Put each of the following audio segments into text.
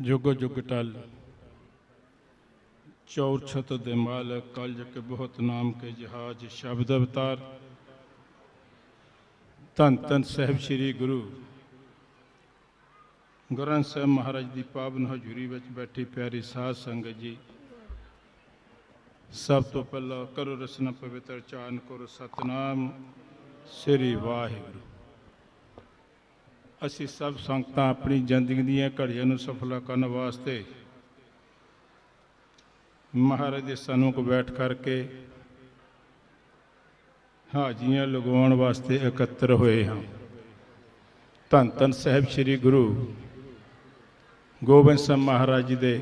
ਜੁਗ ਜੁਗ ਟਲ। ਚੌਰ ਛਤ ਦੇ ਮਾਲਕ ਕਲਜ ਕੇ ਬਹੁਤ ਨਾਮ ਕੇ ਜਹਾਜ ਸ਼ਬਦ ਅਵਤਾਰ। ਧੰਨ ਧੰਨ ਸਾਹਿਬ ਸ੍ਰੀ ਗੁਰੂ। ਗੁਰਾਂ ਸਾਹਿਬ ਮਹਾਰਾਜ ਦੀ ਪਾਵਨ ਹਜ਼ੂਰੀ ਵਿੱਚ ਬੈਠੀ ਪਿਆਰੀ ਸਾਧ ਸੰਗਤ ਜੀ। ਸਭ ਤੋਂ ਪਹਿਲਾਂ ਕਰੋ ਰਸਨਾ ਪਵਿੱਤਰ ਚਾਨ ਕਰੋ ਸਤਨਾਮ ਸ੍ਰੀ ਵਾਹਿਗੁਰੂ। ਅਸੀਂ ਸਭ ਸੰਗਤਾਂ ਆਪਣੀ ਜ਼ਿੰਦਗੀ ਦੀਆਂ ਘੜੀਆਂ ਨੂੰ ਸਫਲਾ ਕਰਨ ਵਾਸਤੇ ਮਹਾਰਾਜ ਦੇ ਸਨਮੁਖ ਬੈਠ ਕਰਕੇ ਹਾਜੀਆਂ ਲਗਾਉਣ ਵਾਸਤੇ ਇਕੱਤਰ ਹੋਏ ਹਾਂ। ਧੰਨ ਧੰਨ ਸਾਹਿਬ ਸ੍ਰੀ ਗੁਰੂ ਗੋਬਿੰਦ ਸਿੰਘ ਮਹਾਰਾਜ ਜੀ ਦੇ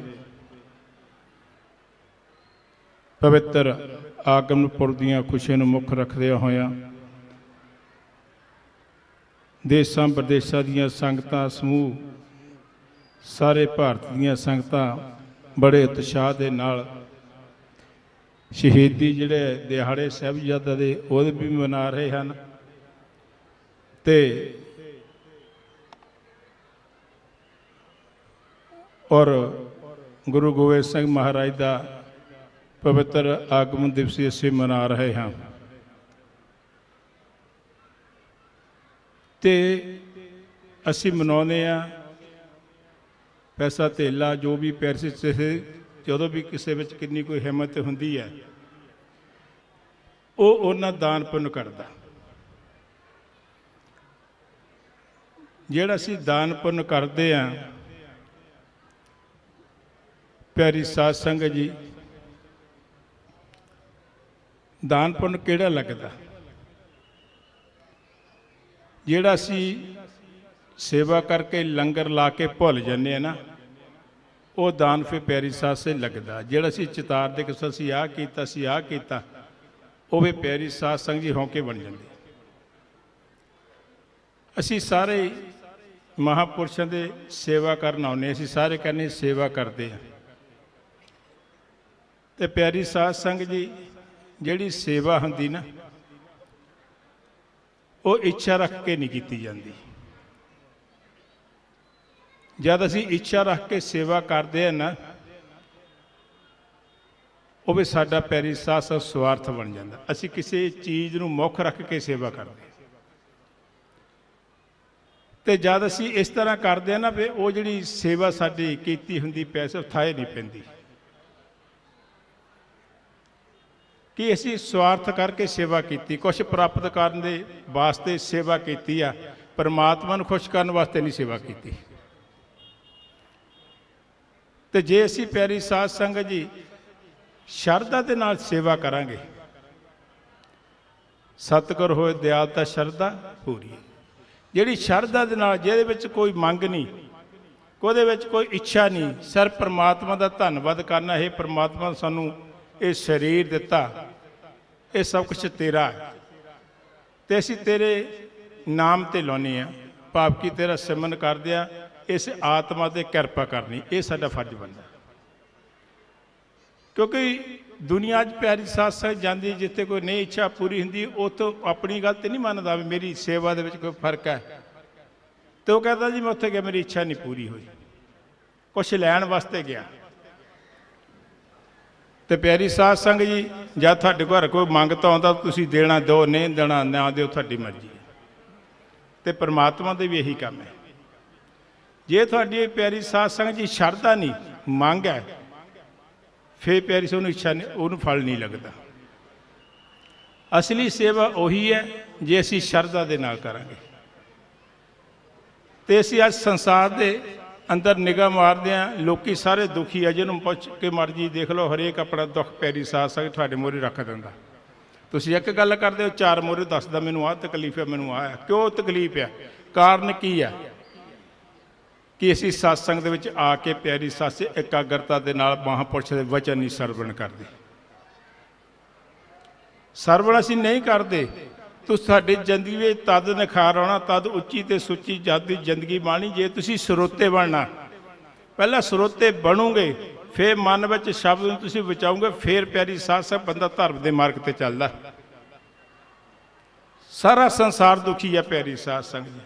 ਪਵਿੱਤਰ ਆਗਮਨ ਪੁਰਬ ਦੀਆਂ ਖੁਸ਼ੀਆਂ ਨੂੰ ਮੁੱਖ ਰੱਖਦਿਆਂ ਹੋਇਆਂ ਦੇਸ਼ਾਂ ਪ੍ਰਦੇਸ਼ਾਂ ਦੀਆਂ ਸੰਗਤਾਂ, ਸਮੂਹ, ਸਾਰੇ ਭਾਰਤ ਦੀਆਂ ਸੰਗਤਾਂ ਬੜੇ ਉਤਸ਼ਾਹ ਦੇ ਨਾਲ ਸ਼ਹੀਦੀ ਜਿਹੜੇ ਦਿਹਾੜੇ ਸਾਹਿਬਜ਼ਾਦਾ ਦੇ ਉਹਦੇ ਵੀ ਮਨਾ ਰਹੇ ਹਨ ਤੇ ਔਰ ਗੁਰੂ ਗੋਬਿੰਦ ਸਿੰਘ ਮਹਾਰਾਜ ਦਾ ਪਵਿੱਤਰ ਆਗਮਨ ਦਿਵਸ ਅਸੀਂ ਮਨਾ ਰਹੇ ਹਾਂ। ਤੇ ਅਸੀਂ ਮਨਾਉਂਦੇ ਆ ਪੈਸਾ ਧੇਲਾ, ਜੋ ਵੀ ਪੈਸੇ ਕਿਸੇ ਜਦੋਂ ਵੀ ਕਿਸੇ ਵਿੱਚ ਕਿੰਨੀ ਕੋਈ ਹਿੰਮਤ ਹੁੰਦੀ ਹੈ, ਉਹ ਉਹਨਾਂ ਦਾਨ ਪੁੰਨ ਕਰਦਾ। ਜਿਹੜਾ ਅਸੀਂ ਦਾਨ ਪੁੰਨ ਕਰਦੇ ਆ ਪਿਆਰੀ ਸਾਧ ਸੰਗਤ ਜੀ, ਦਾਨ ਪੁੰਨ ਕਿਹੜਾ ਲੱਗਦਾ? ਜਿਹੜਾ ਅਸੀਂ ਸੇਵਾ ਕਰਕੇ ਲੰਗਰ ਲਾ ਕੇ ਭੁੱਲ ਜੰਨੇ ਆ ਨਾ, ਉਹ ਦਾਨ ਫਿਰ ਪਿਆਰੀ ਸਾਧ ਸੇ ਲੱਗਦਾ। ਜਿਹੜਾ ਅਸੀਂ ਚਿਤਾਰ ਦੇ ਕਿਸ ਅਸੀਂ ਆਹ ਕੀਤਾ ਸੀ ਆਹ ਕੀਤਾ, ਉਹ ਵੀ ਪਿਆਰੀ ਸਾਧ ਸੰਗ ਜੀ ਹੌਕੇ ਬਣ ਜਾਂਦੇ। ਅਸੀਂ ਸਾਰੇ ਮਹਾਪੁਰਸ਼ਾਂ ਦੇ ਸੇਵਾ ਕਰਨ ਆਉਨੇ ਅਸੀਂ ਸਾਰੇ ਕਹਿੰਦੇ ਸੇਵਾ ਕਰਦੇ ਆ ਤੇ ਪਿਆਰੀ ਸਾਧ ਸੰਗ ਜੀ, ਜਿਹੜੀ ਸੇਵਾ ਹੁੰਦੀ ਨਾ ਉਹ ਇੱਛਾ ਰੱਖ ਕੇ ਨਹੀਂ ਕੀਤੀ ਜਾਂਦੀ। ਜਦ ਅਸੀਂ ਇੱਛਾ ਰੱਖ ਕੇ ਸੇਵਾ ਕਰਦੇ ਆ ਨਾ, ਉਹ ਵੀ ਸਾਡਾ ਪੈਰੀ ਸਾਸ ਸਵਾਰਥ ਬਣ ਜਾਂਦਾ। ਅਸੀਂ ਕਿਸੇ ਚੀਜ਼ ਨੂੰ ਮੁੱਖ ਰੱਖ ਕੇ ਸੇਵਾ ਕਰਦੇ ਤੇ ਜਦ ਅਸੀਂ ਇਸ ਤਰ੍ਹਾਂ ਕਰਦੇ ਆ ਨਾ ਵੀ ਉਹ ਜਿਹੜੀ ਸੇਵਾ ਸਾਡੀ ਕੀਤੀ ਹੁੰਦੀ, ਪੈਸੇ ਥਾਏ ਨਹੀਂ ਪੈਂਦੀ। ਕਿ ਅਸੀਂ ਸਵਾਰਥ ਕਰਕੇ ਸੇਵਾ ਕੀਤੀ ਕੁਝ ਪ੍ਰਾਪਤ ਕਰਨ ਦੇ ਵਾਸਤੇ ਸੇਵਾ ਕੀਤੀ ਆ, ਪਰਮਾਤਮਾ ਨੂੰ ਖੁਸ਼ ਕਰਨ ਵਾਸਤੇ ਨਹੀਂ ਸੇਵਾ ਕੀਤੀ। ਤੇ ਜੇ ਅਸੀਂ ਪਿਆਰੀ ਸਾਧ ਸੰਗਤ ਜੀ ਸ਼ਰਧਾ ਦੇ ਨਾਲ ਸੇਵਾ ਕਰਾਂਗੇ, ਸਤਿਗੁਰ ਹੋਏ ਦਿਆਲਤਾ ਸ਼ਰਧਾ ਪੂਰੀ। ਜਿਹੜੀ ਸ਼ਰਧਾ ਦੇ ਨਾਲ, ਜਿਹਦੇ ਵਿੱਚ ਕੋਈ ਮੰਗ ਨਹੀਂ, ਉਹਦੇ ਵਿੱਚ ਕੋਈ ਇੱਛਾ ਨਹੀਂ ਸਰ ਪ੍ਰਮਾਤਮਾ ਦਾ ਧੰਨਵਾਦ ਕਰਨਾ ਹੈ ਪ੍ਰਮਾਤਮਾ ਸਾਨੂੰ ਇਹ ਸਰੀਰ ਦਿੱਤਾ ਇਹ ਸਭ ਕੁਝ ਤੇਰਾ ਹੈ। ਤੇ ਅਸੀਂ ਤੇਰੇ ਨਾਮ ਤੇ ਲਾਉਨੇ ਆ ਭਾਵ ਕੀ ਤੇਰਾ ਸਿਮਨ ਕਰਦੇ ਆ। ਇਸ ਆਤਮਾ ਤੇ ਕਿਰਪਾ ਕਰਨੀ। ਇਹ ਸਾਡਾ ਫਰਜ਼ ਬਣਦਾ ਕਿਉਂਕਿ ਦੁਨੀਆ 'ਚ ਪਿਆਰੀ ਸਾਧ ਸੰਗਤ ਜਾਂਦੀ ਜਿੱਥੇ ਕੋਈ ਨਹੀਂ ਇੱਛਾ ਪੂਰੀ ਹੁੰਦੀ, ਉਥੋਂ ਆਪਣੀ ਗੱਲ ਤੇ ਨਹੀਂ ਮੰਨਦਾ ਵੀ ਮੇਰੀ ਸੇਵਾ ਦੇ ਵਿੱਚ ਕੋਈ ਫ਼ਰਕ ਹੈ। ਤੇ ਉਹ ਕਹਿੰਦਾ ਜੀ, ਮੈਂ ਉੱਥੇ ਗਿਆ, ਮੇਰੀ ਇੱਛਾ ਨਹੀਂ ਪੂਰੀ ਹੋਈ। ਕੁਛ ਲੈਣ ਵਾਸਤੇ ਗਿਆ। ਤੇ ਪਿਆਰੀ ਸਾਧ ਸੰਗਤ ਜੀ ਜਦ ਤੁਹਾਡੇ ਘਰ ਕੋਈ ਮੰਗਤਾ ਆਉਂਦਾ, ਤੁਸੀਂ ਦੇਣਾ ਦਿਓ, ਨਹੀਂ ਦੇਣਾ ਨਾ ਦਿਓ, ਤੁਹਾਡੀ ਮਰਜ਼ੀ ਹੈ। ਤੇ ਪ੍ਰਮਾਤਮਾ ਦੇ ਵੀ ਇਹੀ ਕੰਮ ਹੈ। ਜੇ ਤੁਹਾਡੀ ਪਿਆਰੀ ਸਾਧ ਸੰਗਤ ਜੀ ਸ਼ਰਧਾ ਨਹੀਂ, ਮੰਗ ਹੈ, ਫੇਰ ਪਿਆਰੀ ਸੋ ਨੂੰ ਇੱਛਾ ਨਹੀਂ, ਉਹਨੂੰ ਫਲ ਨਹੀਂ ਲੱਗਦਾ। ਅਸਲੀ ਸੇਵਾ ਉਹੀ ਹੈ, ਜੇ ਅਸੀਂ ਸ਼ਰਧਾ ਦੇ ਨਾਲ ਕਰਾਂਗੇ। ਤੇ ਅਸੀਂ ਅੱਜ ਸੰਸਾਰ ਦੇ ਅੰਦਰ ਨਿਗਾਹ ਮਾਰਦੇ ਆ ਲੋਕੀ ਸਾਰੇ ਦੁਖੀ ਆ, ਜਿਹਨੂੰ ਪੁੱਛ ਕੇ ਮਰਜ਼ੀ ਦੇਖ ਲਓ, ਹਰੇਕ ਆਪਣਾ ਦੁੱਖ, ਪੈਰੀ ਸਾਥ ਸਕ ਤੁਹਾਡੇ ਮੋਰੇ ਰੱਖ ਦਿੰਦਾ। ਤੁਸੀਂ ਇੱਕ ਗੱਲ ਕਰਦੇ ਹੋ, ਚਾਰ ਮੋਰੇ ਦੱਸਦਾ, ਮੈਨੂੰ ਆਹ ਤਕਲੀਫ ਹੈ ਮੈਨੂੰ ਆਹ ਹੈ ਕਿਉਂ ਤਕਲੀਫ ਆ? ਕਾਰਨ ਕੀ ਹੈ ਕਿ ਅਸੀਂ satsang ਦੇ ਵਿੱਚ ਆ ਕੇ ਪਿਆਰੀ ਸਾਸੇ ਇਕਾਗਰਤਾ ਦੇ ਨਾਲ ਮਹਾਪੁਰਸ਼ ਦੇ ਵਚਨ ਨਹੀਂ ਸਰਵਣ ਕਰਦੇ। ਸਰਵਣ ਅਸੀਂ ਨਹੀਂ ਕਰਦੇ। ਤੂੰ ਸਾਡੀ ਜ਼ਿੰਦਗੀ ਵਿੱਚ ਤਦ ਨਿਖਾਰ ਆਉਣਾ, ਤਦ ਉੱਚੀ ਤੇ ਸੁੱਚੀ ਜਦ ਦੀ ਜ਼ਿੰਦਗੀ ਬਾਣੀ ਜੇ ਤੁਸੀਂ ਸਰੋਤੇ ਬਣਨਾ। ਪਹਿਲਾਂ ਸਰੋਤੇ ਬਣੋਗੇ, ਫੇਰ ਮਨ ਵਿੱਚ ਸ਼ਬਦ ਨੂੰ ਤੁਸੀਂ ਬਚਾਓਗੇ, ਫੇਰ ਪਿਆਰੀ ਸਾਧ ਸਾਹਿਬ ਬੰਦਾ ਧਰਮ ਦੇ ਮਾਰਗ ਤੇ ਚੱਲਦਾ। ਸਾਰਾ ਸੰਸਾਰ ਦੁਖੀ ਆ ਪਿਆਰੀ ਸਾਧ ਸੰਗਤ ਜੀ।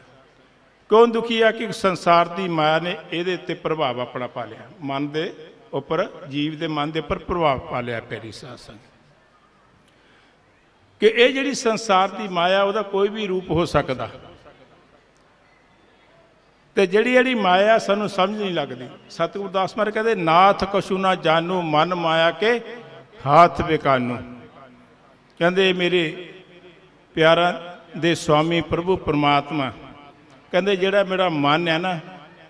ਕੌਣ ਦੁਖੀ ਆ? ਕਿ ਸੰਸਾਰ ਦੀ ਮਾਇਆ ਨੇ ਇਹਦੇ ਉੱਤੇ ਪ੍ਰਭਾਵ ਆਪਣਾ ਪਾ ਲਿਆ। ਮਨ ਦੇ ਉੱਪਰ, ਜੀਵ ਦੇ ਮਨ ਦੇ ਉੱਪਰ ਪ੍ਰਭਾਵ ਪਾ ਲਿਆ ਪਿਆਰੀ ਸਾਧ ਸੰਗਤ। ਕਿ ਇਹ ਜਿਹੜੀ ਸੰਸਾਰ ਦੀ ਮਾਇਆ, ਉਹਦਾ ਕੋਈ ਵੀ ਰੂਪ ਹੋ ਸਕਦਾ। ਤੇ ਜਿਹੜੀ ਜਿਹੜੀ ਮਾਇਆ ਸਾਨੂੰ ਸਮਝ ਨਹੀਂ ਲੱਗਦੀ। ਸਤਿਗੁਰ ਦਾਸ ਮਹਾਰਾਜ ਕਹਿੰਦੇ, ਨਾਥ ਕਛੂ ਨਾ ਜਾਣੂ, ਮਨ ਮਾਇਆ ਕੇ ਹਾਥ ਵਿਕਾਨੂ। ਕਹਿੰਦੇ, ਮੇਰੇ ਪਿਆਰਾ ਦੇ ਸਵਾਮੀ ਪ੍ਰਭੂ ਪਰਮਾਤਮਾ, ਕਹਿੰਦੇ, ਜਿਹੜਾ ਮੇਰਾ ਮਨ ਹੈ ਨਾ,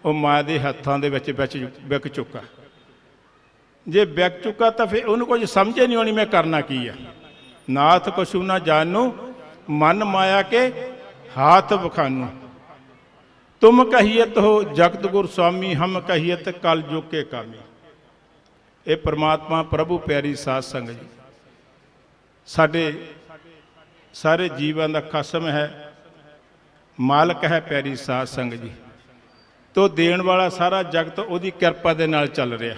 ਉਹ ਮਾਇਆ ਦੇ ਹੱਥਾਂ ਦੇ ਵਿੱਚ ਵਿੱਚ ਵਿਕ ਚੁੱਕਾ। ਜੇ ਵਿਕ ਚੁੱਕਾ ਤਾਂ ਫਿਰ ਉਹਨੂੰ ਕੁਝ ਸਮਝੇ ਨਹੀਂ ਆਉਣੀ, ਮੈਂ ਕਰਨਾ ਕੀ ਆ? ਨਾਥ ਕਛੂ ਨਾ ਜਾਣੂ, ਮਨ ਮਾਇਆ ਕੇ ਹਾਥ ਵਿਖਾਨੂ। ਤੁਮ ਕਹੀਅਤ ਹੋ ਜਗਤ ਗੁਰ ਸੁਆਮੀ, ਹਮ ਕਹੀਅਤ ਕਲ ਜੋ ਕੇ ਕਾਮੀ। ਇਹ ਪ੍ਰਮਾਤਮਾ ਪ੍ਰਭੂ ਪਿਆਰੀ ਸਾਧ ਸੰਗ ਜੀ। ਸਾਡੇ ਸਾਰੇ ਜੀਵਾਂ ਦਾ ਖਸਮ ਹੈ, ਮਾਲਕ ਹੈ ਪਿਆਰੀ ਸਾਧ ਸੰਗਤ ਜੀ। ਤੋ ਦੇਣ ਵਾਲਾ ਸਾਰਾ ਜਗਤ ਉਹਦੀ ਕਿਰਪਾ ਦੇ ਨਾਲ ਚੱਲ ਰਿਹਾ।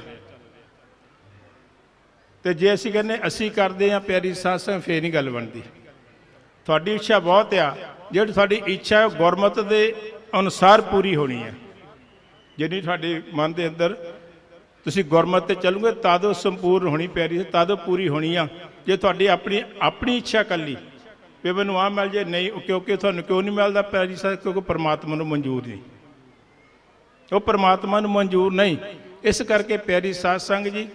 ਤੇ ਜੇ ਅਸੀਂ ਕਹਿੰਦੇ ਅਸੀਂ ਕਰਦੇ ਹਾਂ ਪਿਆਰੀ ਸਾਧ ਸੰਗਤ, ਫੇਰ ਨਹੀਂ ਗੱਲ ਬਣਦੀ। ਤੁਹਾਡੀ ਇੱਛਾ ਬਹੁਤ ਆ। ਜਿਹੜੀ ਤੁਹਾਡੀ ਇੱਛਾ ਹੈ ਉਹ ਗੁਰਮਤ ਦੇ ਅਨੁਸਾਰ ਪੂਰੀ ਹੋਣੀ ਹੈ। ਜਿੰਨੀ ਤੁਹਾਡੇ ਮਨ ਦੇ ਅੰਦਰ ਤੁਸੀਂ ਗੁਰਮਤ ਤੇ ਚੱਲੋਗੇ, ਤਦ ਸੰਪੂਰਨ ਹੋਣੀ ਪਿਆਰੀ, ਤਦ ਪੂਰੀ ਹੋਣੀ ਆ। ਜੇ ਤੁਹਾਡੀ ਆਪਣੀ ਆਪਣੀ ਇੱਛਾ ਕੱਲੀ ਵੀ ਮੈਨੂੰ ਆ ਮਿਲ ਜੇ, ਨਹੀਂ ਕਿਉਂਕਿ ਤੁਹਾਨੂੰ ਕਿਉਂ ਨਹੀਂ ਮਿਲਦਾ ਪਿਆਰੀ ਸਾਹਿਬ ਕਿਉਂਕਿ ਪਰਮਾਤਮਾ ਨੂੰ ਮਨਜ਼ੂਰ ਨਹੀਂ। ਉਹ ਪਰਮਾਤਮਾ ਨੂੰ ਮਨਜ਼ੂਰ ਨਹੀਂ। ਇਸ ਕਰਕੇ ਪਿਆਰੀ ਸਾਧ ਸੰਗ ਜੀ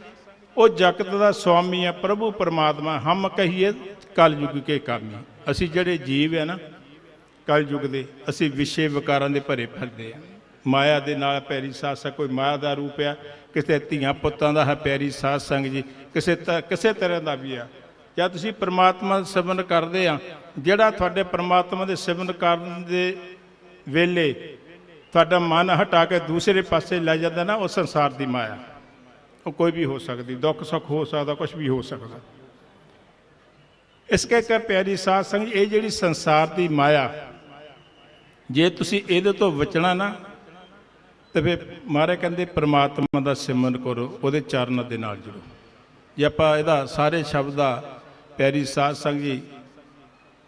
ਉਹ ਜਗਤ ਦਾ ਸਵਾਮੀ ਹੈ ਪ੍ਰਭੂ ਪਰਮਾਤਮਾ, ਹਮ ਕਹੀਏ ਕਲਯੁਗ ਕੇ ਕਾਮੀ ਅਸੀਂ ਜਿਹੜੇ ਜੀਵ ਹੈ ਨਾ, ਕਲਯੁਗ ਦੇ, ਅਸੀਂ ਵਿਸ਼ੇ ਵਿਕਾਰਾਂ ਦੇ ਭਰੇ ਫਿਰਦੇ ਆ। ਮਾਇਆ ਦੇ ਨਾਲ ਪਿਆਰੀ ਸਾਧ ਕੋਈ ਮਾਇਆ ਦਾ ਰੂਪ ਆ, ਕਿਸੇ ਧੀਆਂ ਪੁੱਤਾਂ ਦਾ ਹੈ ਪਿਆਰੀ ਸਾਧ ਸੰਗ ਜੀ, ਕਿਸੇ ਤ- ਕਿਸੇ ਤਰ੍ਹਾਂ ਦਾ ਵੀ ਆ। ਜਾਂ ਤੁਸੀਂ ਪਰਮਾਤਮਾ ਦਾ ਸਿਮਰਨ ਕਰਦੇ ਆ, ਜਿਹੜਾ ਤੁਹਾਡੇ ਪਰਮਾਤਮਾ ਦੇ ਸਿਮਰਨ ਕਰਨ ਦੇ ਵੇਲੇ ਤੁਹਾਡਾ ਮਨ ਹਟਾ ਕੇ ਦੂਸਰੇ ਪਾਸੇ ਲੈ ਜਾਂਦਾ ਨਾ, ਉਹ ਸੰਸਾਰ ਦੀ ਮਾਇਆ। ਉਹ ਕੋਈ ਵੀ ਹੋ ਸਕਦੀ, ਦੁੱਖ ਸੁੱਖ ਹੋ ਸਕਦਾ ਕੁਝ ਵੀ ਹੋ ਸਕਦਾ। ਇਸ ਕਰਕੇ ਪਿਆਰੀ ਸਾਧ ਸੰਗ ਇਹ ਜਿਹੜੀ ਸੰਸਾਰ ਦੀ ਮਾਇਆ, ਜੇ ਤੁਸੀਂ ਇਹਦੇ ਤੋਂ ਬਚਣਾ ਨਾ, ਤੇ ਫਿਰ ਮਾਰੇ ਕਹਿੰਦੇ ਪ੍ਰਮਾਤਮਾ ਦਾ ਸਿਮਰਨ ਕਰੋ, ਉਹਦੇ ਚਰਨਾਂ ਦੇ ਨਾਲ ਜੁੜੋ। ਜੇ ਆਪਾਂ ਇਹਦਾ ਸਾਰੇ ਸ਼ਬਦ ਦਾ ਪਿਆਰੀ ਸਾਧ ਸੰਗ ਜੀ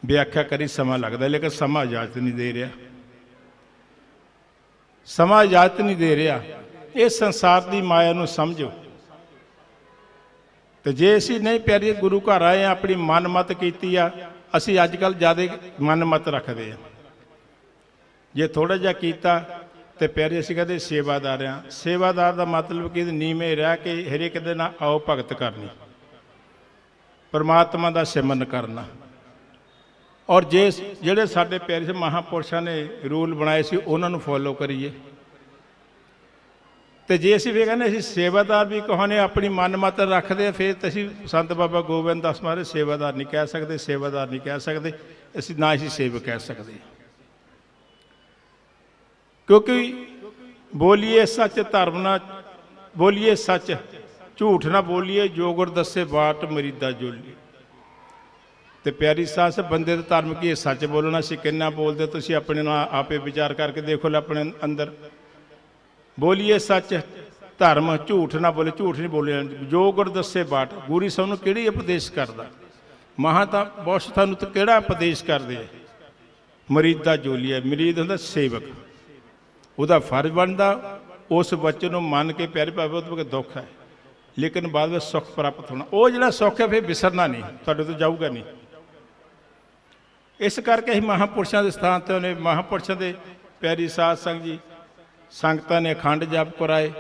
ਵਿਆਖਿਆ ਕਰੀ, ਸਮਾਂ ਲੱਗਦਾ, ਲੇਕਿਨ ਸਮਾਂ ਇਜਾਜ਼ਤ ਨਹੀਂ ਦੇ ਰਿਹਾ। ਸਮਾਂ ਇਜਾਜ਼ਤ ਨਹੀਂ ਦੇ ਰਿਹਾ। ਇਹ ਸੰਸਾਰ ਦੀ ਮਾਇਆ ਨੂੰ ਸਮਝੋ। ਤੇ ਜੇ ਅਸੀਂ ਨਹੀਂ ਪਿਆਰੀ ਗੁਰੂ ਘਰ ਆਏ ਆ, ਆਪਣੀ ਮਨਮਤ ਕੀਤੀ ਆ, ਅਸੀਂ ਅੱਜ ਕੱਲ ਜ਼ਿਆਦਾ ਮਨਮਤ ਰੱਖਦੇ ਆ। ਜੇ ਥੋੜਾ ਜਿਹਾ ਕੀਤਾ ਤੇ ਪਿਆਰੇ, ਅਸੀਂ ਕਹਿੰਦੇ ਸੇਵਾਦਾਰ ਆ। ਸੇਵਾਦਾਰ ਦਾ ਮਤਲਬ ਕਿ ਨੀਵੇਂ ਰਹਿ ਕੇ ਹਰੇਕ ਦੇ ਨਾਲ ਆਓ ਭਗਤ ਕਰਨੀ। ਪਰਮਾਤਮਾ ਦਾ ਸਿਮਰਨ ਕਰਨਾ। ਔਰ ਜੇ ਜਿਹੜੇ ਸਾਡੇ ਪਿਆਰੇ ਸੇ ਮਹਾਪੁਰਸ਼ਾਂ ਨੇ ਰੂਲ ਬਣਾਏ ਸੀ, ਉਹਨਾਂ ਨੂੰ ਫੋਲੋ ਕਰੀਏ। ਤੇ ਜੇ ਅਸੀਂ ਵੀ ਕਹਿੰਦੇ ਅਸੀਂ ਸੇਵਾਦਾਰ ਵੀ ਕਹਾਣੇ ਆਪਣੀ ਮਨਮਤ ਰੱਖਦੇ ਆ ਫਿਰ ਤਾਂ ਅਸੀਂ ਸੰਤ ਬਾਬਾ ਗੋਬਿੰਦ ਦਾਸ ਮਹਾਰਾਜ ਸੇਵਾਦਾਰ ਨਹੀਂ ਕਹਿ ਸਕਦੇ, ਸੇਵਾਦਾਰ ਨਹੀਂ ਕਹਿ ਸਕਦੇ, ਅਸੀਂ ਨਾ ਹੀ ਸੇਵਕ ਕਹਿ ਸਕਦੇ ਕਿਉਂਕਿ ਬੋਲੀਏ ਸੱਚ, ਧਰਮ ਨਾ ਬੋਲੀਏ ਸੱਚ, ਝੂਠ ਨਾ ਬੋਲੀਏ, ਜੋ ਗੁਰ ਦੱਸੇ ਬਾਟ ਮਰੀਦਾ ਜੋਲੀ। ਤੇ ਪਿਆਰੀ ਸਾਸ, ਬੰਦੇ ਦਾ ਧਰਮ ਕੀ ਸੱਚ ਬੋਲਣਾ ਸੀ ਕਿੰਨਾ ਬੋਲਦੇ, ਤੁਸੀਂ ਆਪਣੇ ਨਾਲ ਆਪੇ ਵਿਚਾਰ ਕਰਕੇ ਦੇਖੋ ਲੈ ਆਪਣੇ ਅੰਦਰ। ਬੋਲੀਏ ਸੱਚ, ਧਰਮ ਝੂਠ ਨਾ ਬੋਲੇ, ਝੂਠ ਨਹੀਂ ਬੋਲੇ ਜੋ ਗੁਰ ਦੱਸੇ ਬਾਟ, ਗੁਰੀ ਸਾਨੂੰ ਕਿਹੜੀ ਉਪਦੇਸ਼ ਕਰਦਾ? ਮਹਾਂ ਤਾਂ ਬਹੁਤ ਤੁਹਾਨੂੰ ਤਾਂ ਕਿਹੜਾ ਉਪਦੇਸ਼ ਕਰਦੇ ਆ? ਮਰੀਦਾ ਜੋਲੀਆ ਮਰੀਦ ਹੁੰਦਾ ਸੇਵਕ। ਉਹਦਾ ਫਰਜ਼ ਬਣਦਾ, ਉਸ ਬੱਚੇ ਨੂੰ ਮੰਨ ਕੇ ਪਿਆਰੇ ਭਾਵੇਂ ਉਹਦੇ ਕੋਲ ਦੁੱਖ ਹੈ। ਲੇਕਿਨ ਬਾਅਦ ਵਿੱਚ ਸੁੱਖ ਪ੍ਰਾਪਤ ਹੋਣਾ। ਉਹ ਜਿਹੜਾ ਸੁੱਖ ਹੈ, ਫਿਰ ਵਿਸਰਨਾ ਨਹੀਂ। ਤੁਹਾਡੇ ਤੋਂ ਜਾਊਗਾ ਨਹੀਂ। ਇਸ ਕਰਕੇ ਅਸੀਂ ਮਹਾਪੁਰਸ਼ਾਂ ਦੇ ਸਥਾਨ ਤੇ ਉਹਨੇ ਮਹਾਪੁਰਸ਼ਾਂ ਦੇ ਪਿਆਰੀ ਸਾਧ ਸੰਗ ਜੀ ਸੰਗਤਾਂ ਨੇ ਅਖੰਡ ਜਪ ਕਰਾਏ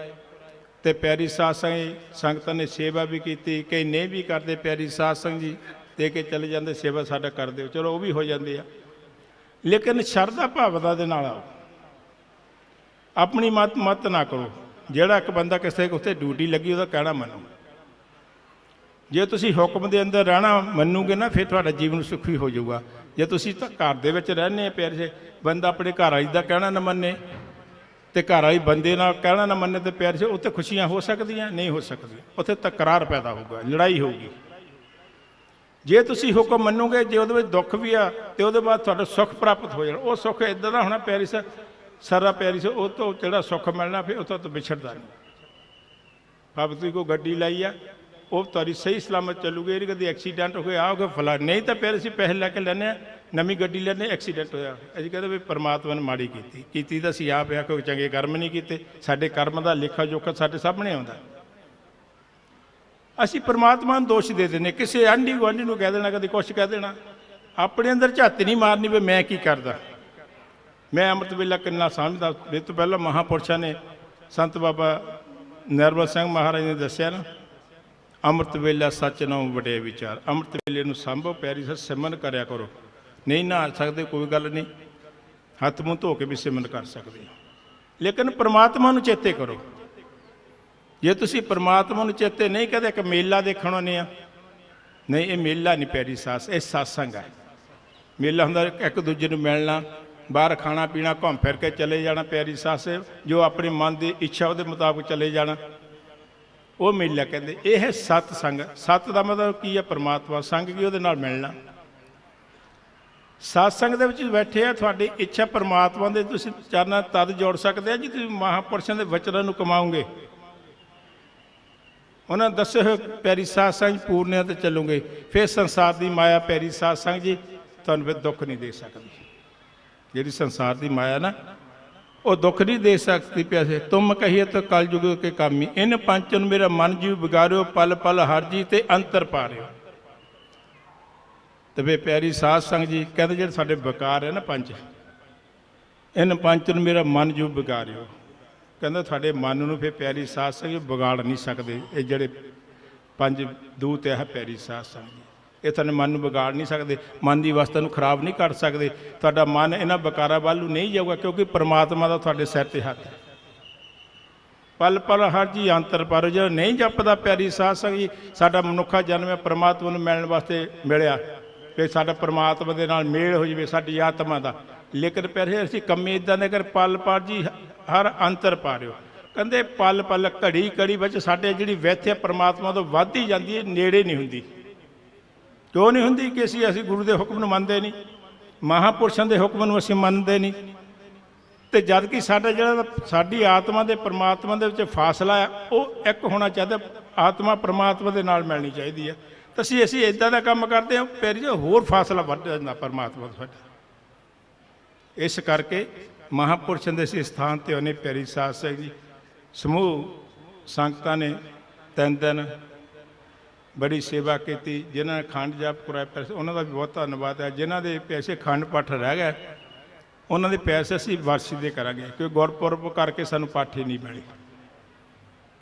ਤੇ ਪਿਆਰੀ ਸਾਧ ਸੰਗ ਜੀ, ਸੰਗਤਾਂ ਨੇ ਸੇਵਾ ਵੀ ਕੀਤੀ ਕਈ ਨੇ ਵੀ ਕਰਦੇ ਪਿਆਰੀ ਸਾਧ ਸੰਗ ਜੀ, ਦੇ ਕੇ ਚਲੇ ਜਾਂਦੇ, ਸੇਵਾ ਸਾਡਾ ਕਰ ਦਿਓ। ਚਲੋ, ਉਹ ਵੀ ਹੋ ਜਾਂਦੇ ਆ। ਲੇਕਿਨ ਸ਼ਰਧਾ ਭਾਵਨਾ ਦੇ ਨਾਲ ਆਓ। ਆਪਣੀ ਮਤ ਮਤ ਨਾ ਕਰੋ। ਜਿਹੜਾ ਇੱਕ ਬੰਦਾ ਕਿਸੇ ਉੱਤੇ ਡਿਊਟੀ ਲੱਗੀ, ਉਹਦਾ ਕਹਿਣਾ ਮੰਨੋ। ਜੇ ਤੁਸੀਂ ਹੁਕਮ ਦੇ ਅੰਦਰ ਰਹਿਣਾ ਮੰਨੂਗੇ ਨਾ, ਫਿਰ ਤੁਹਾਡਾ ਜੀਵਨ ਸੁਖੀ ਹੋ ਜਾਊਗਾ। ਜੇ ਤੁਸੀਂ ਤਾਂ ਘਰ ਦੇ ਵਿੱਚ ਰਹਿੰਦੇ ਆ ਪਿਆਰੇ ਬੰਦਾ ਆਪਣੇ ਘਰ ਵਾਲੀ ਦਾ ਕਹਿਣਾ ਨਾ ਮੰਨੇ। ਤੇ ਘਰ ਵਾਲੀ ਬੰਦੇ ਨਾਲ ਕਹਿਣਾ ਨਾ ਮੰਨੇ ਤੇ ਪਿਆਰੇ ਜਿਹੇ, ਉੱਥੇ ਖੁਸ਼ੀਆਂ ਹੋ ਸਕਦੀਆਂ ਨਹੀਂ ਹੋ ਸਕਦੀਆਂ। ਉੱਥੇ ਤਕਰਾਰ ਪੈਦਾ ਹੋਊਗਾ ਲੜਾਈ ਹੋਊਗੀ। ਜੇ ਤੁਸੀਂ ਹੁਕਮ ਮੰਨੋਗੇ ਜੇ ਉਹਦੇ ਵਿੱਚ ਦੁੱਖ ਵੀ ਆ ਤੇ ਉਹਦੇ ਬਾਅਦ ਤੁਹਾਡਾ ਸੁੱਖ ਪ੍ਰਾਪਤ ਹੋ ਜਾਣਾ। ਉਹ ਸੁੱਖ ਇਦਾਂ ਦਾ ਹੋਣਾ ਪਿਆਰੀ ਸਾ ਸਾਰਾ ਪਿਆਰੀ ਸਾ ਉਹ ਤੋਂ ਜਿਹੜਾ ਸੁੱਖ ਮਿਲਣਾ ਫਿਰ ਉਹ ਤੋਂ ਵਿਛੜਦਾ ਨਹੀਂ। ਭਾਵੇਂ ਤੁਸੀਂ ਕੋਈ ਗੱਡੀ ਲਾਈ ਆ ਉਹ ਤੁਹਾਡੀ ਸਹੀ ਸਲਾਮਤ ਚੱਲੂਗੀ ਇਹ ਕਦੇ ਐਕਸੀਡੈਂਟ ਹੋ ਗਿਆ ਆਓਗੇ ਫਲਾ ਨਹੀਂ ਤਾਂ ਫਿਰ ਅਸੀਂ ਪੈਸੇ ਲੈ ਕੇ ਲੈਂਦੇ ਹਾਂ, ਨਵੀਂ ਗੱਡੀ ਲੈਂਦੇ ਐਕਸੀਡੈਂਟ ਹੋਇਆ। ਅਸੀਂ ਕਹਿੰਦੇ ਵੀ ਪਰਮਾਤਮਾ ਨੇ ਮਾੜੀ ਕੀਤੀ। ਕੀਤੀ ਤਾਂ ਅਸੀਂ ਆਪ ਆ ਕੋਈ ਚੰਗੇ ਕਰਮ ਨਹੀਂ ਕੀਤੇ। ਸਾਡੇ ਕਰਮ ਦਾ ਲੇਖਾ ਜੋਖਾ ਸਾਡੇ ਸਾਹਮਣੇ ਆਉਂਦਾ। ਅਸੀਂ ਪਰਮਾਤਮਾ ਨੂੰ ਦੋਸ਼ ਦੇ ਦਿੰਦੇ ਕਿਸੇ ਆਂਢੀ ਗੁਆਂਢੀ ਨੂੰ ਕਹਿ ਦੇਣਾ, ਕਦੇ ਕੁਛ ਕਹਿ ਦੇਣਾ। ਆਪਣੇ ਅੰਦਰ ਝੱਤ ਨਹੀਂ ਮਾਰਨੀ ਵੀ ਮੈਂ ਕੀ ਕਰਦਾ। ਮੈਂ ਅੰਮ੍ਰਿਤ ਵੇਲਾ ਕਿੰਨਾ ਸਮਝਦਾ। ਇਹ ਤੋਂ ਪਹਿਲਾਂ ਮਹਾਪੁਰਸ਼ਾਂ ਨੇ ਸੰਤ ਬਾਬਾ ਨਿਰਮਲ ਸਿੰਘ ਮਹਾਰਾਜ ਨੇ ਦੱਸਿਆ ਨਾ ਅੰਮ੍ਰਿਤ ਵੇਲਾ ਸੱਚ ਨਾਮ ਵਡੇ ਵਿਚਾਰ। ਅੰਮ੍ਰਿਤ ਵੇਲੇ ਨੂੰ ਸੰਭਵ ਪਿਆਰੀ ਸਤ ਸਿਮਰਨ ਕਰਿਆ ਕਰੋ। ਨਹੀਂ ਨਹਾ ਸਕਦੇ, ਕੋਈ ਗੱਲ ਨਹੀਂ। ਹੱਥ ਮੂੰਹ ਧੋ ਕੇ ਵੀ ਸਿਮਰਨ ਕਰ ਸਕਦੇ ਹੋ। ਲੇਕਿਨ ਪ੍ਰਮਾਤਮਾ ਨੂੰ ਚੇਤੇ ਕਰੋ। ਜੇ ਤੁਸੀਂ ਪ੍ਰਮਾਤਮਾ ਨੂੰ ਚੇਤੇ ਨਹੀਂ ਕਦੇ ਇੱਕ ਮੇਲਾ ਦੇਖਣ ਆਉਂਦੇ ਆ। ਨਹੀਂ, ਇਹ ਮੇਲਾ ਨਹੀਂ, ਪਿਆਰੀ ਸਾਸ, ਇਹ satsang ਹੈ ਮੇਲਾ ਹੁੰਦਾ, ਇੱਕ ਦੂਜੇ ਨੂੰ ਮਿਲਣਾ, ਬਾਹਰ ਖਾਣਾ ਪੀਣਾ, ਘੁੰਮ ਫਿਰ ਕੇ ਚਲੇ ਜਾਣਾ, ਪਿਆਰੀ ਸੱਸ, ਜੋ ਆਪਣੇ ਮਨ ਦੀ ਇੱਛਾ ਉਹਦੇ ਮੁਤਾਬਕ ਚਲੇ ਜਾਣਾ। ਉਹ ਮੇਲਾ ਕਹਿੰਦੇ, ਇਹ ਹੈ ਸਤ ਸੰਗ, ਸਤ ਦਾ ਮਤਲਬ ਕੀ ਹੈ ਪਰਮਾਤਮਾ, ਸੰਗ ਕੀ ਉਹਦੇ ਨਾਲ ਮਿਲਣਾ? ਸਤ ਸੰਗ ਦੇ ਵਿੱਚ ਬੈਠੇ ਆ, ਤੁਹਾਡੀ ਇੱਛਾ ਪਰਮਾਤਮਾ ਦੇ ਤੁਸੀਂ ਚਰਨਾਂ ਤਦ ਜੋੜ ਸਕਦੇ ਆ ਜੀ ਤੁਸੀਂ ਮਹਾਪੁਰਸ਼ਾਂ ਦੇ ਵਚਨਾਂ ਨੂੰ ਕਮਾਓਗੇ ਉਹਨਾਂ ਦੱਸੇ ਹੋਏ, ਪੈਰੀ ਸਾਧ ਸੰਗ ਪੂਰਨਿਆਂ ਤੇ ਚੱਲੋਗੇ। ਫਿਰ ਸੰਸਾਰ ਦੀ ਮਾਇਆ, ਪੈਰੀ ਸਾਧ ਸੰਗ ਜੀ, ਤੁਹਾਨੂੰ ਫਿਰ ਦੁੱਖ ਨਹੀਂ ਦੇ ਸਕਦੀ। ਜਿਹੜੀ ਸੰਸਾਰ ਦੀ ਮਾਇਆ ਨਾ ਉਹ ਦੁੱਖ ਨਹੀਂ ਦੇ ਸਕਦੀ ਪਿਆਸੇ। ਤੁਮ ਕਹੀਏ ਤਾਂ ਕਲ ਯੁਗ ਕੇ ਕਾਮੀ। ਇਨ ਪੰਚਨ ਮੇਰਾ ਮਨ ਜੀਵ ਵਿਗਾਰਿਓ, ਪਲ ਪਲ ਹਰ ਜੀ ਤੇ ਅੰਤਰ ਪਾਰਿਓ। ਤੇ ਵੇ ਪਿਆਰੀ ਸਾਧ ਸੰਗ ਜੀ, ਕਹਿੰਦੇ ਜਿਹੜੇ ਸਾਡੇ ਵਿਕਾਰ ਹੈ ਨਾ ਪੰਜ ਇਨ ਪੰਚਨ ਮੇਰਾ ਮਨ ਜੀਵ ਵਿਗਾਰਿਓ। ਕਹਿੰਦਾ ਤੁਹਾਡੇ ਮਨ ਨੂੰ ਫਿਰ ਪਿਆਰੀ ਸਾਧ ਸੰਗ ਜੀ ਵਿਗਾੜ ਨਹੀਂ ਸਕਦੇ। ਇਹ ਜਿਹੜੇ ਪੰਜ ਦੂਤ ਹੈ ਪਿਆਰੀ ਸਾਧ ਸੰਗ ਜੀ। ਇਹ ਤੁਹਾਨੂੰ ਮਨ ਨੂੰ ਵਿਗਾੜ ਨਹੀਂ ਸਕਦੇ, ਮਨ ਦੀ ਅਵਸਥਾ ਨੂੰ ਖਰਾਬ ਨਹੀਂ ਕਰ ਸਕਦੇ। ਤੁਹਾਡਾ ਮਨ ਇਹਨਾਂ ਵਿਕਾਰਾਂ ਵੱਲ ਨੂੰ ਨਹੀਂ ਜਾਊਗਾ ਕਿਉਂਕਿ ਪ੍ਰਮਾਤਮਾ ਦਾ ਤੁਹਾਡੇ ਸਿਰ ਤੇ ਹੱਥ ਹੈ। ਪਲ ਪਲ ਹਰ ਜੀ ਅੰਤਰ ਪਰ ਜਿਹੜਾ ਨਹੀਂ ਜਪਦਾ ਪਿਆਰੀ ਸਾਧ ਸੰਗ ਜੀ, ਸਾਡਾ ਮਨੁੱਖਾ ਜਨਮ ਹੈ, ਪ੍ਰਮਾਤਮਾ ਨੂੰ ਮਿਲਣ ਵਾਸਤੇ ਮਿਲਿਆ। ਕਿ ਸਾਡਾ ਪ੍ਰਮਾਤਮਾ ਦੇ ਨਾਲ ਮੇਲ ਹੋ ਜਵੇ ਸਾਡੀ ਆਤਮਾ ਦਾ। ਲੇਕਿਨ ਪਿਆਰੇ ਅਸੀਂ ਕੰਮੇ ਇਦਾਂ ਦੇ ਕਰ ਪਲ ਪਲ ਜੀ ਹਰ ਅੰਤਰ ਪਾਰਿਓ। ਕਹਿੰਦੇ ਪਲ ਪਲ ਘੜੀ ਘੜੀ ਵਿੱਚ ਸਾਡੇ ਜਿਹੜੀ ਵਿਥ ਹੈ, ਪ੍ਰਮਾਤਮਾ ਤੋਂ ਵੱਧਦੀ ਜਾਂਦੀ ਹੈ, ਨੇੜੇ ਨਹੀਂ ਹੁੰਦੀ। ਕਿਉਂ ਨਹੀਂ ਹੁੰਦੀ ਕਿ ਅਸੀਂ ਅਸੀਂ ਗੁਰੂ ਦੇ ਹੁਕਮ ਨੂੰ ਮੰਨਦੇ ਨਹੀਂ? ਮਹਾਪੁਰਸ਼ਾਂ ਦੇ ਹੁਕਮ ਨੂੰ ਅਸੀਂ ਮੰਨਦੇ ਨਹੀਂ। ਤੇ ਜਦ ਕਿ ਸਾਡਾ ਜਿਹੜਾ ਸਾਡੀ ਆਤਮਾ ਦੇ ਪਰਮਾਤਮਾ ਦੇ ਵਿੱਚ ਫਾਸਲਾ ਹੈ ਉਹ ਇੱਕ ਹੋਣਾ ਚਾਹੀਦਾ, ਆਤਮਾ ਪਰਮਾਤਮਾ ਦੇ ਨਾਲ ਮਿਲਣੀ ਚਾਹੀਦੀ ਹੈ ਤਾਂ ਅਸੀਂ ਅਸੀਂ ਇਦਾਂ ਦਾ ਕੰਮ ਕਰਦੇ ਹਾਂ, ਫਿਰ ਜੋ ਹੋਰ ਫਾਸਲਾ ਵੱਧ ਜਾਂਦਾ ਪਰਮਾਤਮਾ ਤੋਂ ਸਾਡਾ। ਇਸ ਕਰਕੇ ਮਹਾਪੁਰਸ਼ਾਂ ਦੇ ਇਸ ਸਥਾਨ ਤੇ ਉਹਨੇ ਪਿਆਰੀ ਸਾਧ ਸਿੰਘ ਜੀ, ਸਮੂਹ ਸੰਗਤਾਂ ਨੇ ਤਿੰਨ ਦਿਨ ਬੜੀ ਸੇਵਾ ਕੀਤੀ, ਜਿਨ੍ਹਾਂ ਨੇ ਖੰਡ ਜਾਪ ਕਰਾਇਆ, ਪੈਸੇ, ਉਹਨਾਂ ਦਾ ਵੀ ਬਹੁਤ ਧੰਨਵਾਦ ਹੈ। ਜਿਨ੍ਹਾਂ ਦੇ ਪੈਸੇ ਖੰਡ ਪਾਠ ਰਹਿ ਗਏ, ਉਹਨਾਂ ਦੇ ਪੈਸੇ ਅਸੀਂ ਵਾਰਸੀ ਦੇ ਕਰਾਂਗੇ, ਕਿਉਂਕਿ ਗੁਰਪੁਰਬ ਕਰਕੇ ਸਾਨੂੰ ਪਾਠ ਹੀ ਨਹੀਂ ਮਿਲੇ।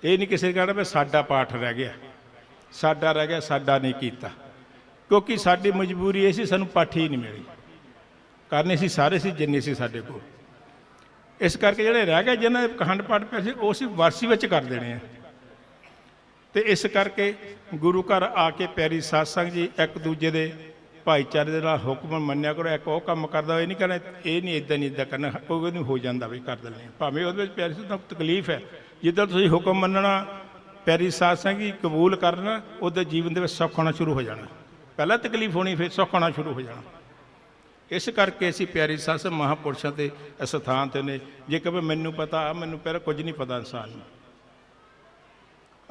ਇਹ ਨਹੀਂ ਕਿਸੇ ਨੇ ਕਹਿਣਾ ਵੀ ਸਾਡਾ ਪਾਠ ਰਹਿ ਗਿਆ। ਸਾਡਾ ਰਹਿ ਗਿਆ, ਸਾਡਾ ਨਹੀਂ ਕੀਤਾ। ਕਿਉਂਕਿ ਸਾਡੀ ਮਜਬੂਰੀ ਇਹ ਸੀ, ਸਾਨੂੰ ਪਾਠ ਹੀ ਨਹੀਂ ਮਿਲੀ। ਕਰਨੇ ਸੀ ਸਾਰੇ ਸੀ, ਜਿੰਨੇ ਸੀ ਸਾਡੇ ਕੋਲ। ਇਸ ਕਰਕੇ ਜਿਹੜੇ ਰਹਿ ਗਏ, ਜਿਨ੍ਹਾਂ ਦੇ ਖੰਡ ਪਾਠ ਪੈਸੇ, ਉਹ ਅਸੀਂ ਵਾਰਸੀ ਵਿੱਚ ਕਰ ਦੇਣੇ ਆ। ਤੇ ਇਸ ਕਰਕੇ ਗੁਰੂ ਘਰ ਆ ਕੇ ਪਿਆਰੀ ਸਾਧ ਜੀ ਇੱਕ ਦੂਜੇ ਦੇ ਭਾਈਚਾਰੇ ਦੇ ਨਾਲ ਹੁਕਮ ਮੰਨਿਆ ਕਰੋ, ਇੱਕ ਉਹ ਕੰਮ ਕਰਦਾ ਇਹ ਨਹੀਂ ਕਰਨਾ, ਇਹ ਨਹੀਂ ਇਦਾਂ ਨਹੀਂ ਇਦਾਂ ਕਰਨਾ ਕੋਈ ਨਹੀਂ ਹੋ ਜਾਂਦਾ ਵੀ ਕਰ ਦਿੰਦੇ ਹਾਂ। ਭਾਵੇਂ ਉਹਦੇ ਵਿੱਚ ਪਿਆਰੀ ਸਾਧ ਤਕਲੀਫ ਹੈ, ਜਿੱਦਾਂ ਤੁਸੀਂ ਹੁਕਮ ਮੰਨਣਾ, ਪਿਆਰੀ ਸਾਧ ਸੰਗ ਜੀ ਕਬੂਲ ਕਰਨਾ, ਉਹਦੇ ਜੀਵਨ ਦੇ ਵਿੱਚ ਸੁੱਖ ਹੋਣਾ ਸ਼ੁਰੂ ਹੋ ਜਾਣਾ। ਪਹਿਲਾਂ ਤਕਲੀਫ ਹੋਣੀ, ਫਿਰ ਸੁੱਖ ਹੋਣਾ ਸ਼ੁਰੂ ਹੋ ਜਾਣਾ। ਇਸ ਕਰਕੇ ਅਸੀਂ ਪਿਆਰੀ ਸਾਧ ਸੰਗ ਮਹਾਪੁਰਸ਼ਾਂ ਤੇ ਸਥਾਨ ਤੇ ਨੇ। ਜੇ ਕਹੇ ਮੈਨੂੰ ਪਤਾ, ਮੈਨੂੰ ਪਹਿਲਾਂ ਕੁਝ ਨਹੀਂ ਪਤਾ ਇਨਸਾਨ ਨੂੰ।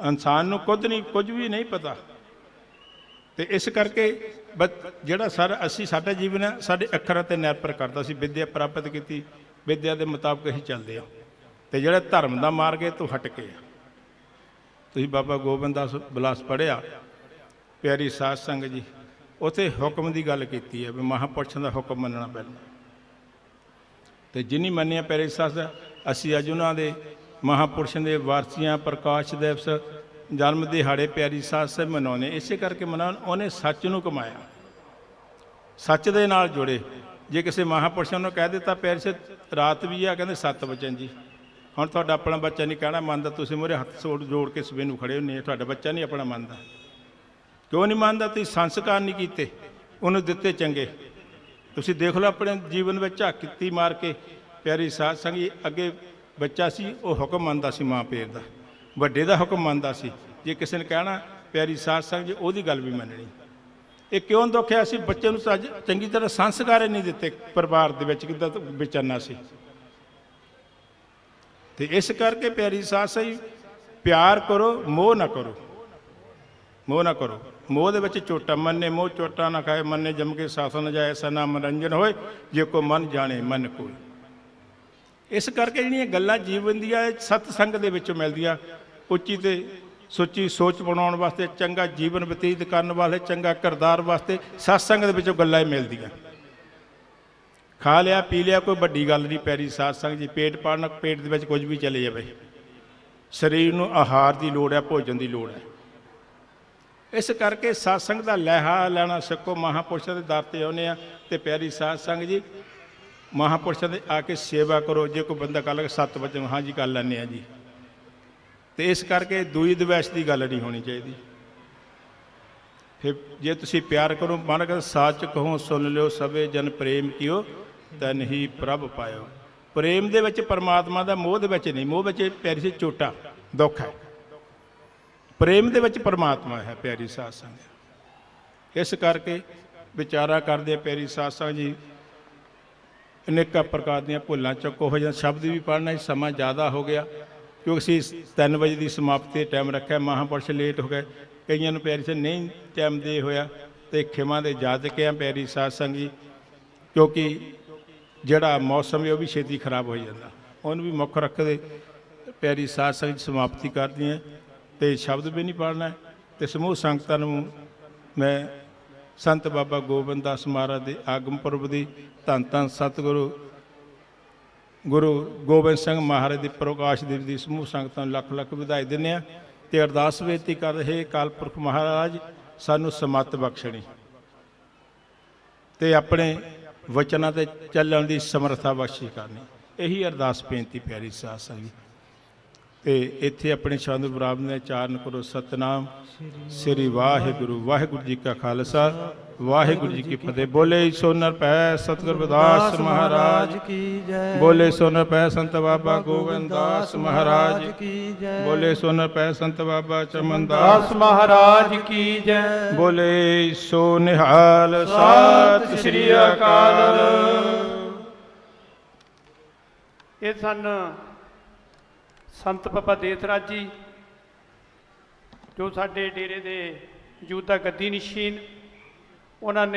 ਇਨਸਾਨ ਨੂੰ ਕੁਝ ਨਹੀਂ, ਕੁਝ ਵੀ ਨਹੀਂ ਪਤਾ। ਤੇ ਇਸ ਕਰਕੇ ਬਸ ਜਿਹੜਾ ਸਰ ਅਸੀਂ ਸਾਡਾ ਜੀਵਨ ਹੈ, ਸਾਡੇ ਅੱਖਰਾਂ ਤੇ ਨਿਰਭਰ ਕਰਦਾ ਸੀ, ਵਿਦਿਆ ਪ੍ਰਾਪਤ ਕੀਤੀ, ਵਿਦਿਆ ਦੇ ਮੁਤਾਬਕ ਅਸੀਂ ਚੱਲਦੇ ਹਾਂ। ਤੇ ਜਿਹੜਾ ਧਰਮ ਦਾ ਮਾਰਗ ਹੈ, ਤੋਂ ਹਟ ਕੇ ਆ। ਤੁਸੀਂ ਬਾਬਾ ਗੋਬਿੰਦ ਦਾਸ ਬਲਾਸ ਪੜਿਆ ਪਿਆਰੀ ਸਾਧ ਸੰਗ ਜੀ, ਉਥੇ ਹੁਕਮ ਦੀ ਗੱਲ ਕੀਤੀ ਹੈ ਵੀ ਮਹਾਪੁਰਸ਼ਾਂ ਦਾ ਹੁਕਮ ਮੰਨਣਾ ਪੈਂਦਾ। ਤੇ ਜਿਨੀ ਮੰਨਿਆ ਪਿਆਰੀ ਸਾਧ ਅਸੀਂ ਅੱਜ ਉਹਨਾਂ ਦੇ ਮਹਾਪੁਰਸ਼ਾਂ ਦੇ ਵਾਰਸੀਆਂ ਪ੍ਰਕਾਸ਼ ਦਿਵਸ, ਜਨਮ ਦਿਹਾੜੇ ਪਿਆਰੀ ਸਾਧ ਸਾਹਿਬ ਮਨਾਉਂਦੇ ਇਸੇ ਕਰਕੇ ਮਨਾਉਣ, ਉਹਨੇ ਸੱਚ ਨੂੰ ਕਮਾਇਆ। ਸੱਚ ਦੇ ਨਾਲ ਜੁੜੇ। ਜੇ ਕਿਸੇ ਮਹਾਪੁਰਸ਼ਾਂ ਨੂੰ ਕਹਿ ਦਿੱਤਾ, ਪਿਆਰੀ ਸਾਹਿਬ ਰਾਤ ਵੀ ਆ, ਕਹਿੰਦੇ ਸੱਤ ਵਚਨ ਜੀ। ਹੁਣ ਤੁਹਾਡਾ ਆਪਣਾ ਬੱਚਾ ਨਹੀਂ ਕਹਿਣਾ ਮੰਨਦਾ, ਤੁਸੀਂ ਮੂਹਰੇ ਹੱਥ ਸੋੜ, ਜੋੜ ਕੇ ਸਵੇਰ ਨੂੰ ਖੜੇ ਹੁੰਦੇ ਆ ਤੁਹਾਡਾ ਬੱਚਾ ਨਹੀਂ ਆਪਣਾ ਮੰਨਦਾ। ਕਿਉਂ ਨਹੀਂ ਮੰਨਦਾ? ਤੁਸੀਂ ਸੰਸਕਾਰ ਨਹੀਂ ਕੀਤੇ। ਉਹਨੂੰ ਦਿੱਤੇ ਚੰਗੇ। ਤੁਸੀਂ ਦੇਖ ਲਓ ਆਪਣੇ ਜੀਵਨ ਵਿੱਚ ਝਾਕਤੀ ਮਾਰ ਕੇ ਪਿਆਰੀ ਸਾਧ ਸੰਗੀ ਅੱਗੇ ਬੱਚਾ ਸੀ, ਉਹ ਹੁਕਮ ਮੰਨਦਾ ਸੀ ਮਾਂ ਪਿਓ ਦਾ। ਵੱਡੇ ਦਾ ਹੁਕਮ ਮੰਨਦਾ ਸੀ। ਜੇ ਕਿਸੇ ਨੇ ਕਹਿਣਾ, ਪਿਆਰੀ ਸਾਧ ਸੰਗ ਜੀ, ਉਹਦੀ ਗੱਲ ਵੀ ਮੰਨਣੀ। ਇਹ ਕਿਉਂ ਦੁੱਖਿਆ ਸੀ ਬੱਚੇ ਨੂੰ ਸੱਜ ਚੰਗੀ ਤਰ੍ਹਾਂ ਸੰਸਕਾਰ ਹੀ ਨਹੀਂ ਦਿੱਤੇ ਪਰਿਵਾਰ ਦੇ ਵਿੱਚ, ਕਿੱਦਾਂ ਵਿਚਰਨਾ ਸੀ। ਤੇ ਇਸ ਕਰਕੇ ਪਿਆਰੀ ਸਾਧ ਸਹੀ ਪਿਆਰ ਕਰੋ, ਮੋਹ ਨਾ ਕਰੋ। ਮੋਹ ਨਾ ਕਰੋ। ਮੋਹ ਦੇ ਵਿੱਚ ਚੋਟਾ ਮੰਨੇ, ਮੋਹ ਚੋਟਾ ਨਾ ਖਾਏ, ਮੰਨੇ ਜਮ ਕੇ ਸਾਸਨ ਜਾਏ, ਐਸਾ ਨਾ ਮਨਰੰਜਨ ਹੋਏ। ਜੇ ਕੋ ਮਨ ਜਾਣੇ, ਮਨ ਕੋਈ ਇਸ ਕਰਕੇ ਜਿਹੜੀਆਂ ਗੱਲਾਂ ਜੀਵਨ ਦੀਆਂ ਇਹ ਸਤ ਸੰਗ ਦੇ ਵਿੱਚੋਂ ਮਿਲਦੀਆਂ। ਉੱਚੀ ਤੇ ਸੁੱਚੀ ਸੋਚ ਬਣਾਉਣ ਵਾਸਤੇ, ਚੰਗਾ ਜੀਵਨ ਬਤੀਤ ਕਰਨ ਵਾਲੇ, ਚੰਗਾ ਕਿਰਦਾਰ ਵਾਸਤੇ ਸਤ ਸੰਗ ਦੇ ਵਿੱਚੋਂ ਗੱਲਾਂ ਹੀ ਮਿਲਦੀਆਂ। ਖਾ ਲਿਆ, ਪੀ ਲਿਆ, ਕੋਈ ਵੱਡੀ ਗੱਲ ਨਹੀਂ ਪੈਰੀ ਸਾਧ ਸੰਗ ਜੀ। ਪੇਟ ਪਾੜਨਾ ਪੇਟ ਦੇ ਵਿੱਚ ਕੁਝ ਵੀ ਚਲੇ ਜਾਵੇ। ਸਰੀਰ ਨੂੰ ਆਹਾਰ ਦੀ ਲੋੜ ਹੈ, ਭੋਜਨ ਦੀ ਲੋੜ ਹੈ। ਇਸ ਕਰਕੇ satsang ਦਾ ਲਹਾ ਲੈਣਾ ਸਿੱਖੋ। ਮਹਾਪੁਰਸ਼ਾਂ ਦੇ ਦਰ ਤੇ ਆਉਨੇ ਆ ਤੇ ਪਿਆਰੀ ਸਾਧ ਸੰਗ ਜੀ ਮਹਾਪੁਰਸ਼ਾਂ ਦੇ ਆ ਕੇ ਸੇਵਾ ਕਰੋ, ਜੇ ਕੋਈ ਬੰਦਾ ਕੱਲ ਸੱਤ ਵਜੇ ਹਾਂ ਜੀ ਕਰ ਲੈਂਦੇ ਆ ਜੀ। ਤੇ ਇਸ ਕਰਕੇ ਦੂਈ ਦਵੈਸ਼ ਦੀ ਗੱਲ ਨਹੀਂ ਹੋਣੀ ਚਾਹੀਦੀ। ਫਿਰ ਜੇ ਤੁਸੀਂ ਪਿਆਰ ਕਰੋ ਮਨ ਕਰ ਸਾਚ ਕਹੋ ਸੁਣ ਲਿਓ ਸਵੇ ਜਨ ਪ੍ਰੇਮ ਕੀਓ, ਤਨ ਹੀ ਪ੍ਰਭ ਪਾਇਓ। ਪ੍ਰੇਮ ਦੇ ਵਿੱਚ ਪਰਮਾਤਮਾ ਦਾ ਮੋਹ ਦੇ ਵਿੱਚ ਨਹੀਂ, ਮੋਹ ਵਿੱਚ ਪਿਆਰੀ ਸੀ ਚੋਟਾ ਦੁੱਖ ਹੈ। ਪ੍ਰੇਮ ਦੇ ਵਿੱਚ ਪਰਮਾਤਮਾ ਹੈ, ਪਿਆਰੀ ਸਾਧ ਸੰਗਤ। ਇਸ ਕਰਕੇ ਵਿਚਾਰਾ ਕਰਦੇ ਆ ਪਿਆਰੀ ਸਾਧ ਸੰਗਤ ਜੀ ਅਨੇਕਾਂ ਪ੍ਰਕਾਰ ਦੀਆਂ ਭੁੱਲਾਂ ਚੱਕੋ ਹੋ ਜਾਂ ਸ਼ਬਦ ਵੀ ਪੜ੍ਹਨਾ ਸਮਾਂ ਜ਼ਿਆਦਾ ਹੋ ਗਿਆ, ਕਿਉਂਕਿ ਅਸੀਂ 3 ਵਜੇ ਦੀ ਸਮਾਪਤੀ ਟਾਈਮ ਰੱਖਿਆ, ਮਹਾਂਪੁਰਸ਼ ਲੇਟ ਹੋ ਗਏ। ਕਈਆਂ ਨੂੰ ਪਿਆਰੀ ਸੇ ਨਹੀਂ ਟਾਈਮ ਦੇ ਹੋਇਆ ਤੇ ਖਿਮਾ ਦੇ ਜਾਜਕ ਆ, ਪਿਆਰੀ ਸਾਧ ਸੰਗਤ ਜੀ ਕਿਉਂਕਿ ਜਿਹੜਾ ਮੌਸਮ ਹੈ ਉਹ ਵੀ ਛੇਤੀ ਖਰਾਬ ਹੋ ਜਾਂਦਾ। ਉਹਨੂੰ ਵੀ ਮੁੱਖ ਰੱਖਦੇ ਪਿਆਰੀ ਸਾਧ ਸੰਗਤ ਜੀ ਸਮਾਪਤੀ ਕਰਦੀ ਹੈ ਤੇ ਸ਼ਬਦ ਵੀ ਨਹੀਂ ਪੜ੍ਹਨਾ। ਤੇ ਸਮੂਹ ਸੰਗਤਾਂ ਨੂੰ ਮੈਂ ਸੰਤ ਬਾਬਾ ਗੋਬਿੰਦ ਦਾਸ ਮਹਾਰਾਜ ਦੇ ਆਗਮ ਪੁਰਬ ਦੀ ਧੰਨ ਧੰਨ ਸਤਿਗੁਰੂ ਗੁਰੂ ਗੋਬਿੰਦ ਸਿੰਘ ਮਹਾਰਾਜ ਦੀ ਪ੍ਰਕਾਸ਼ ਦਿਵਸ ਦੀ ਸਮੂਹ ਸੰਗਤਾਂ ਨੂੰ ਲੱਖ ਲੱਖ ਵਧਾਈ ਦਿੰਦੇ ਆ ਤੇ ਅਰਦਾਸ ਬੇਨਤੀ ਕਰ ਰਹੇ ਕਾਲਪੁਰਖ ਮਹਾਰਾਜ, ਸਾਨੂੰ ਸਮਤ ਬਖਸ਼ਣੀ। ਤੇ ਆਪਣੇ ਵਚਨਾਂ ਤੇ ਚੱਲਣ ਦੀ ਸਮਰੱਥਾ ਬਖਸ਼ੀ ਕਰਨੀ। ਇਹੀ ਅਰਦਾਸ ਬੇਨਤੀ ਪਿਆਰੀ ਸਾਧ ਸੰਗਤ ਜੀ ਤੇ ਇੱਥੇ ਆਪਣੇ ਸ਼ਬਦ ਬਰਾਬਰ ਨੇ ਚਾਰਨ ਕਰੋ ਸਤਨਾਮ। ਸ੍ਰੀ ਵਾਹਿਗੁਰੂ ਵਾਹਿਗੁਰੂ ਜੀ ਕਾ ਖਾਲਸਾ ਵਾਹਿਗੁਰੂ ਜੀ ਕੀ ਫਤਿਹ। ਬੋਲੇ ਸੋ ਨਰਪੈ ਸਤਿਗੁਰ ਵਿਦਾਸ ਮਹਾਰਾਜ। ਕੀ ਜੈ। ਬੋਲੇ ਸੋ ਨਰਪੈ ਸੰਤ ਬਾਬਾ ਗੋਬਿੰਦ ਦਾਸ ਮਹਾਰਾਜ। ਕੀ ਜੈ। ਬੋਲੇ ਸੋ ਨਰਪੈ ਸੰਤ ਬਾਬਾ ਚਮਨ ਦਾਸ। ਦਾਸ ਮਹਾਰਾਜ ਕੀ ਜੈ। ਬੋਲੇ ਸੋ ਨਿਹਾਲ ਸਤਿ ਸ੍ਰੀ ਅਕਾਲ। ਇਹ ਸਨ ਸੰਤ ਬਾਬਾ ਦੇਸਰਾਜ ਜੀ ਜੋ ਸਾਡੇ ਡੇਰੇ ਦੇ ਮੌਜੂਦਾ ਗੱਦੀ ਨਸ਼ੀਨ ਉਹਨਾਂ ਨੇ